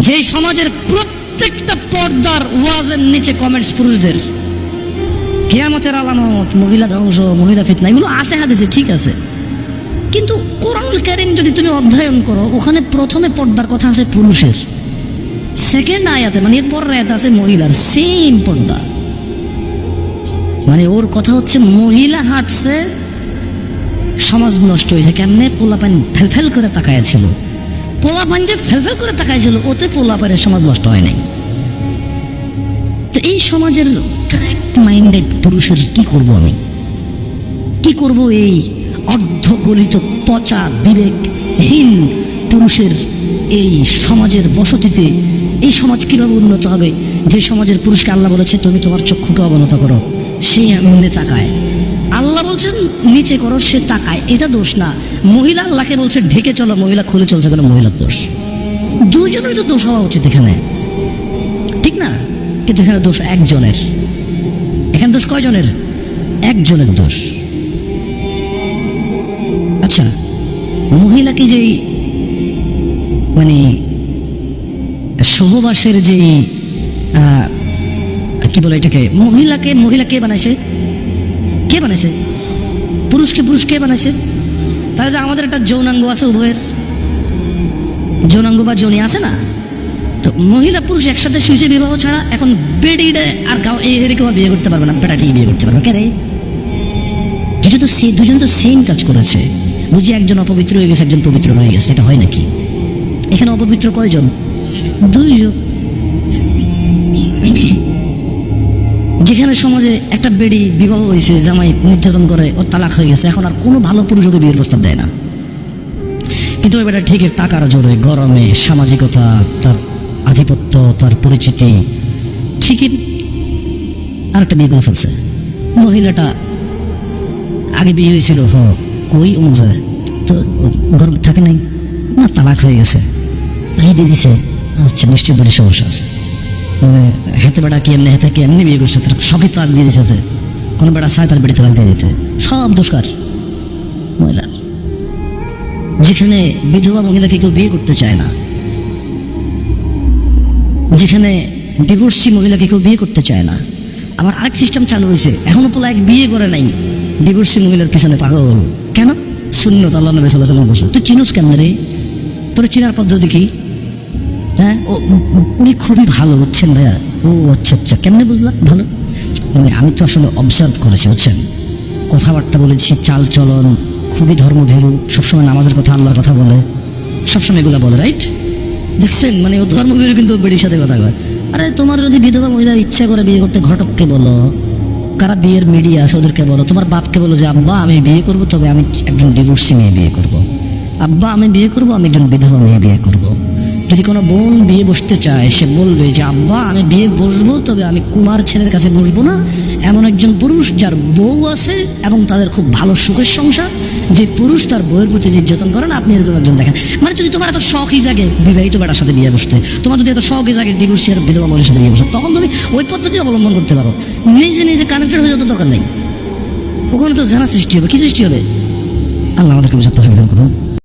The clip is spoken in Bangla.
যে সমাজের প্রত্যেকটা পর্দার ওয়াজের নিচে কমেন্টস পুরুষদের। কেয়ামতের আলামত, মহিলা ধ্বংস, মহিলা ফিতনা, এগুলো আছে হাদিসে, ঠিক আছে। কিন্তু কোরআনুল কারিম যদি তুমি অধ্যয়ন করো, ওখানে প্রথমে পর্দার কথা আছে পুরুষের। সেকেন্ড আয়াতে মানে এরপর আয়াতে আছে মহিলার সেম পর্দা। মানে ওর কথা হচ্ছে মহিলা হাঁটছে, সমাজ নষ্ট হয়েছে, কেমনে পোলাপান ফেলফেল করে তাকায়া ছিল। পোলাপান যে ফেলফেল করে তাকায় ছিল ওতে পোলাপানের সমাজ নষ্ট হয় নাই। তো এই সমাজের কারেক্ট মাইন্ডেড পুরুষের কি করব আমি? কি করব এই অর্ধগলিত পচা, বিবেকহীন পুরুষের এই সমাজের বসতিতে? এই সমাজ কীভাবে উন্নত হবে? যে সমাজের পুরুষকে আল্লাহ বলেছে, তুমি তোমার চক্ষুকে অবনত করো। সে এমনি তাকায়। আল্লাহ বলছেন নিচে করো সে তাকায়। এটা দোষ না। মহিলা আল্লাহকে বলছে ঢেকে চলো মহিলা খুলে চলছে। কেন মহিলার দোষ। দুইজনের তো দোষ হওয়া উচিত এখানে। ঠিক না? কিন্তু এখানে দোষ একজনের। এখানে দোষ কয়জনের? একজনের দোষ। আচ্ছা মহিলাকে যে মানে সহবাসের যে আহ, কি বলে এটাকে? মহিলাকে মহিলা কে বানাইছে? কে বানাইছে? পুরুষকে পুরুষ কে বানাইছে? তাহলে তো আমাদের একটা যৌনাঙ্গ আছে উভয়ের। যৌনাঙ্গ বা যৌনি আছে না? তো মহিলা পুরুষ একসাথে শুয়েছে বিবাহ ছাড়া এখন বেডিডে আর কাউ এই এরকম বিয়ে করতে পারবে না বেটাটি বিয়ে করতে পারবে কে রে? দুজন তো সে দুজন তো সেম কাজ করেছে। বুঝি একজন অপবিত্র হয়ে গেছে, একজন পবিত্র হয়ে গেছে, এটা হয় নাকি? এখানে অপবিত্র কয়জন? দুইজন। যেখানে সমাজে একটা বেড়ি বিবাহ হয়েছে, জামাই নির্যাতন করে ওর তালাক হয়ে গেছে, এখন আর কোনো ভালো পুরুষ ওকে বিয়ের প্রস্তাব দেয় না। কিন্তু বেটা ঠিক টাকার জোরে, গরমে সামাজিকতা, তার আধিপত্য, তার পরিচিতি ঠিকই আরেকটা বিয়ে করে ফেলছে। মহিলাটা আগে বিয়ে হয়েছিল, হ, কই অনুযায়ী তো গরম থাকে নাই। না, তালাক হয়ে গেছে। ভাই দিয়ে দিছে আচ্ছা নিশ্চয়ই বড় সমস্যা আছে। মানে হেতে বেটা কি এমনি হেতে কি এমনি বিয়ে করছে? তার শখে তালাক দিয়ে দিছে কোনো বেটা চায় তার বেড়ে তালাক দিয়ে দিতে। সব দোষকার মহিলার যেখানে বিধবা মহিলাকে কেউ বিয়ে করতে চায় না। যেখানে ডিভোর্সি মহিলাকে কেউ বিয়ে করতে চায় না। আমার আরেক সিস্টেম চালু হয়েছে। এখনও পোলা এক বিয়ে করে নাই। ডিভোর্সি মহিলার পিছনে পাগল। কেন? শূন্য আল্লাহ নবী সাল্লাহ সাল্লাম বসে তুই চিনোস কেন রে? তোর চিনার পদ্ধতি কি? হ্যাঁ? ও উনি খুবই ভালো, বুঝছেন ভাইয়া? ও আচ্ছা আচ্ছা কেমনে বুঝলাম? ভালো? মানে আমি তো আসলে অবজার্ভ করেছি, বুঝছেন? কথাবার্তা বলেছি, চাল চলন, খুবই ধর্মভীরু সবসময় নামাজের কথা, আল্লাহর কথা বলে, সবসময় এগুলো বলে রাইট দেখছেন? মানে ও ধর্মভীরু কিন্তু বেড়ির সাথে কথা কয়। আরে, তোমার যদি বিধবা মহিলার ইচ্ছা করে বিয়ে করতে ঘটককে বলো, কারা বিয়ের মিডিয়া আছে ওদেরকে বলো, তোমার বাপকে বলো যে, আব্বা, আমি বিয়ে করব, তবে আমি একজন ডিভোর্সি মেয়ে বিয়ে করব। আব্বা, আমি বিয়ে করব, আমি একজন বিধবা মেয়ে বিয়ে করব। যদি কোনো বোন বিয়ে বসতে চায়, সে বলবে যে, আব্বা, আমি বিয়ে বসবো, তবে আমি কুমার ছেলের কাছে বসবো না। এমন একজন পুরুষ যার বউ আছে এবং তাদের খুব ভালো সুখের সংসার, যে পুরুষ তার বউয়ের প্রতি নির্যাতন করেন আপনি এরকম একজন দেখেন। মানে যদি তোমার এত শখই জাগে বিবাহিত বেটার সাথে বিয়ে বসতে, তোমার যদি এত শখই জাগে ডিভোর্সি আর বিধবা মহিলার সাথে বিয়ে বসতে, তখন তুমি ওই পদ্ধতি অবলম্বন করতে পারো। নিজে নিজে কানেক্টেড হয়ে যেতে দরকার নেই। ওখানে তো জানা সৃষ্টি হবে। কি সৃষ্টি হবে? আল্লাহ আমাদেরকে বুঝাতে করুন।